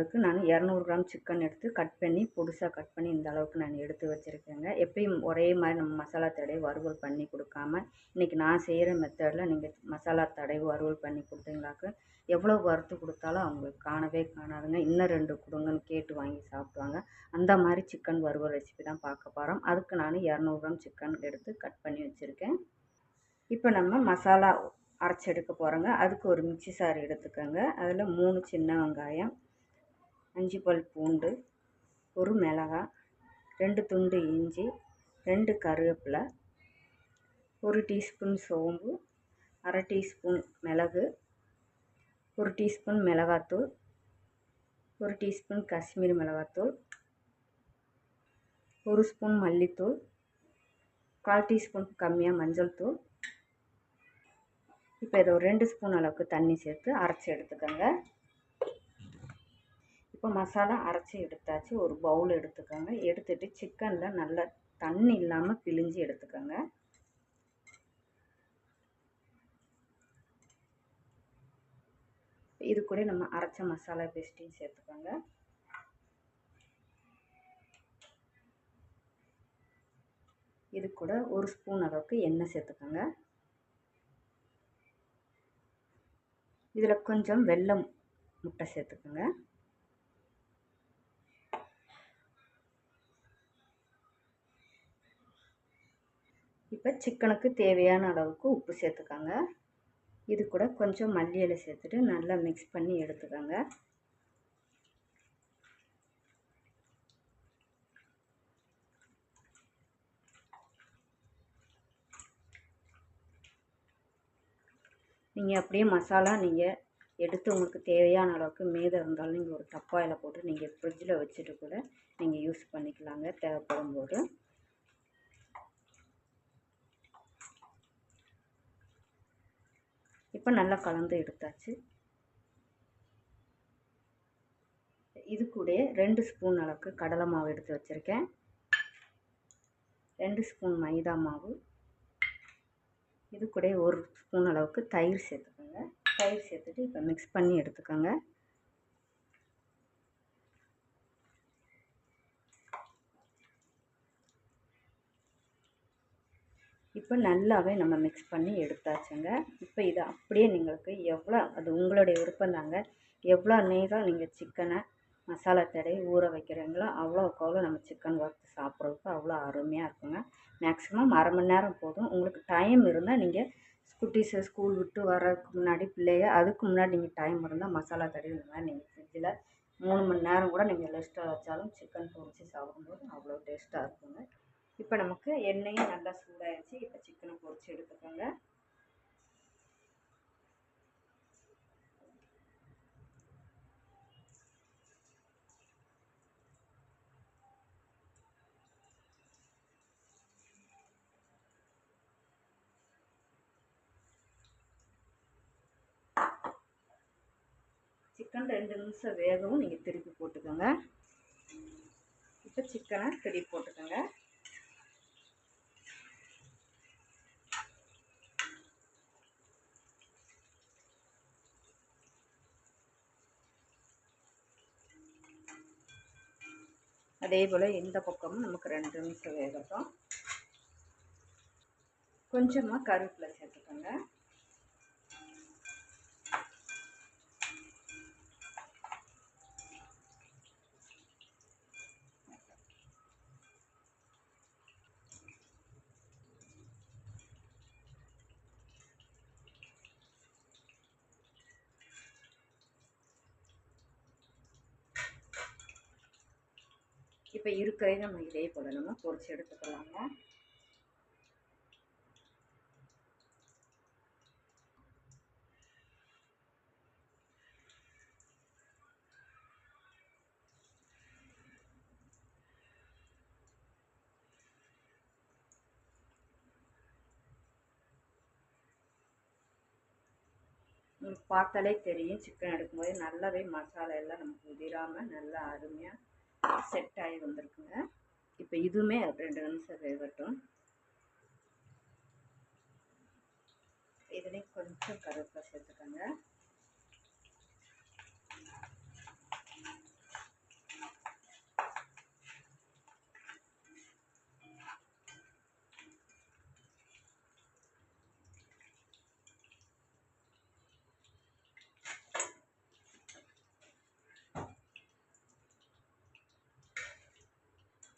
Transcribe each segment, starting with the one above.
அளவுக்கு நான் இரநூறு கிராம் சிக்கன் எடுத்து கட் பண்ணி பொடிசாக கட் பண்ணி இந்த அளவுக்கு நான் எடுத்து வச்சுருக்கேங்க. எப்பயும் ஒரே மாதிரி நம்ம மசாலா தடவை வறுவல் பண்ணி கொடுக்காம இன்றைக்கி நான் செய்கிற மெத்தடில் நீங்கள் மசாலா தடவை வறுவல் பண்ணி கொடுத்தீங்களாக்க எவ்வளோ வறுத்து கொடுத்தாலும் அவங்களுக்கு காணவே காணாதுங்க. இன்னும் ரெண்டு கொடுங்கன்னு கேட்டு வாங்கி சாப்பிடுவாங்க. அந்த மாதிரி சிக்கன் வறுவல் ரெசிபி தான் பார்க்க போகிறோம் அதுக்கு நான் இரநூறு கிராம் சிக்கன் எடுத்து கட் பண்ணி வச்சுருக்கேன். இப்போ நம்ம மசாலா அரைச்சி எடுக்க போகிறோங்க அதுக்கு ஒரு மிக்சி சாறு எடுத்துக்கோங்க. அதில் மூணு சின்ன வெங்காயம் அஞ்சு பல் பூண்டு ஒரு மிளகா ரெண்டு துண்டு இஞ்சி ரெண்டு கருவேப்பிலை ஒரு டீஸ்பூன் சோம்பு அரை டீஸ்பூன் மிளகு ஒரு டீஸ்பூன் மிளகாத்தூள் ஒரு டீஸ்பூன் காஷ்மீரி மிளகாத்தூள் ஒரு ஸ்பூன் மல்லித்தூள் கால் டீஸ்பூன் கம்மியாக மஞ்சள் தூள். இப்போ இதை ஒரு ரெண்டு ஸ்பூன் அளவுக்கு தண்ணி சேர்த்து அரைச்சி எடுத்துக்கோங்க. இப்போ மசாலா அரைச்சி எடுத்தாச்சு. ஒரு பவுல் எடுத்துக்கோங்க. எடுத்துட்டு சிக்கனில் நல்லா தண்ணி இல்லாமல் பிழிஞ்சு எடுத்துக்கோங்க. இது கூட நம்ம அரைச்ச மசாலா பேஸ்ட்டையும் சேர்த்துக்கோங்க. இது கூட ஒரு ஸ்பூன் அளவுக்கு எண்ணெய் சேர்த்துக்கோங்க. இதில் கொஞ்சம் வெல்லம் முட்டை சேர்த்துக்கோங்க. இப்போ சிக்கனுக்கு தேவையான அளவுக்கு உப்பு சேர்த்துக்கோங்க. இது கூட கொஞ்சம் மல்லி இலை சேர்த்துட்டு நல்லா மிக்ஸ் பண்ணி எடுத்துக்கோங்க. நீங்கள் அப்படியே மசாலா நீங்கள் எடுத்து உங்களுக்கு தேவையான அளவுக்கு மீதம் இருந்தாலும் நீங்கள் ஒரு டப்பாயில் போட்டு நீங்கள் ஃப்ரிட்ஜில் வச்சுட்டு கூட நீங்கள் யூஸ் பண்ணிக்கலாங்க தேவைப்படும் போது இப்போ நல்லா கலந்து எடுத்தாச்சு. இது கூட ரெண்டு ஸ்பூன் அளவுக்கு கடலை மாவு எடுத்து வச்சுருக்கேன். ரெண்டு ஸ்பூன் மைதா மாவு. இது கூட ஒரு ஸ்பூன் அளவுக்கு தயிர் சேர்த்துக்கோங்க. தயிர் சேர்த்துட்டு இப்போ மிக்ஸ் பண்ணி எடுத்துக்கோங்க. இப்போ நல்லாவே நம்ம மிக்ஸ் பண்ணி எடுத்தாச்சுங்க இப்போ இதை அப்படியே നിങ്ങൾക്ക് எவ்வளோ அது உங்களுடைய விருப்பம் தாங்க எவ்வளோ நேரம் நீங்கள் சிக்கனை மசாலா தடவி ஊற வைக்கிறீங்களோ அவ்வளோக்கு அவ்வளோ நம்ம சிக்கன் வறுத்து சாப்பிட்றதுக்கு அவ்வளோ அருமையாக இருக்குங்க மேக்ஸிமம் அரை மணி நேரம் போதும் உங்களுக்கு டைம் இருந்தால் நீங்கள் குட்டீஸை ஸ்கூல் விட்டு வர்றதுக்கு முன்னாடி பிள்ளைய அதுக்கு முன்னாடி நீங்கள் டைம் இருந்தால் மசாலா தடவி இந்த மாதிரி நீங்கள் ஃப்ரிட்ஜில் மூணு மணி நேரம் கூட நீங்கள் ரெஸ்ட்டாக வச்சாலும் சிக்கன் பொரிச்சு சாப்பிடும்போது அவ்வளோ டேஸ்ட்டாக இருக்குங்க இப்போ நமக்கு எண்ணெயும் நல்லா சூடாயிடுச்சு இப்போ சிக்கனை பொறிச்சு எடுத்துக்கோங்க. சிக்கன் ரெண்டு நிமிஷம் வேகவும் நீங்கள் திருப்பி போட்டுக்கோங்க. இப்போ சிக்கனை திருப்பி போட்டுக்கோங்க. அதே போல் இந்த பக்கமும் நமக்கு ரெண்டு நிமிஷம் வேகட்டும். கொஞ்சமாக கருவேப்பிலை சேர்த்துக்கோங்க. இப்போ இருக்கிறதே நம்ம இதே போல் நம்ம பொறிச்சு எடுத்துக்கலாங்க. உங்களுக்கு பார்த்தாலே தெரியும் சிக்கன் எடுக்கும்போது நல்லாவே மசாலா எல்லாம் நமக்கு உதிராமல் நல்லா அருமையாக செட் ஆகி வந்திருக்குங்க. இப்போ இதுவுமே ரெண்டு நிமிஷம் வேகட்டும் இதுலேயும் கொஞ்சம் கருவேப்பிலை சேர்த்துக்கோங்க.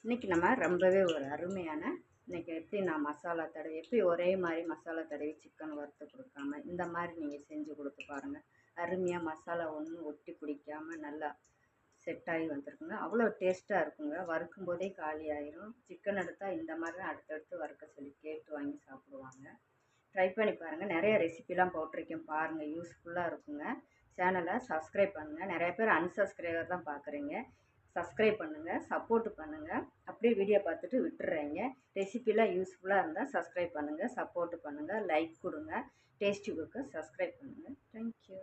இன்றைக்கி நம்ம ரொம்பவே ஒரு அருமையான இன்றைக்கி எப்படி நான் மசாலா தடவி எப்படி ஒரே மாதிரி மசாலா தடவி சிக்கன் வறுத்து கொடுக்காம இந்த மாதிரி நீங்கள் செஞ்சு கொடுத்து பாருங்கள் அருமையாக மசாலா ஒன்றும் ஒட்டி பிடிக்காமல் நல்லா செட் ஆகி வந்திருக்குங்க. அவ்வளோ டேஸ்ட்டாக இருக்குங்க. வறுக்கும் போதே காலி ஆயிரும். சிக்கன் எடுத்தால் இந்த மாதிரி தான் அடுத்தடுத்து வறுக்க சொல்லி கேட்டு வாங்கி சாப்பிடுவாங்க. ட்ரை பண்ணி பாருங்கள் நிறைய ரெசிபிலாம் போட்டிருக்கேன் பாருங்கள் யூஸ்ஃபுல்லாக இருக்குங்க. சேனலை சப்ஸ்கிரைப் பண்ணுங்கள் நிறைய பேர் அன்சப்ஸ்கிரைபர் தான் பார்க்குறீங்க சப்ஸ்கிரைப் பண்ணுங்கள் சப்போர்ட் பண்ணுங்கள் அப்படியே வீடியோ பார்த்துட்டு விட்டுறீங்க ரெசிபிலாம் யூஸ்ஃபுல்லாக இருந்தால் சப்ஸ்கிரைப் பண்ணுங்கள் சப்போர்ட் பண்ணுங்கள் லைக் கொடுங்க. டேஸ்டி புக்கு சப்ஸ்கிரைப் பண்ணுங்கள் தேங்க்யூ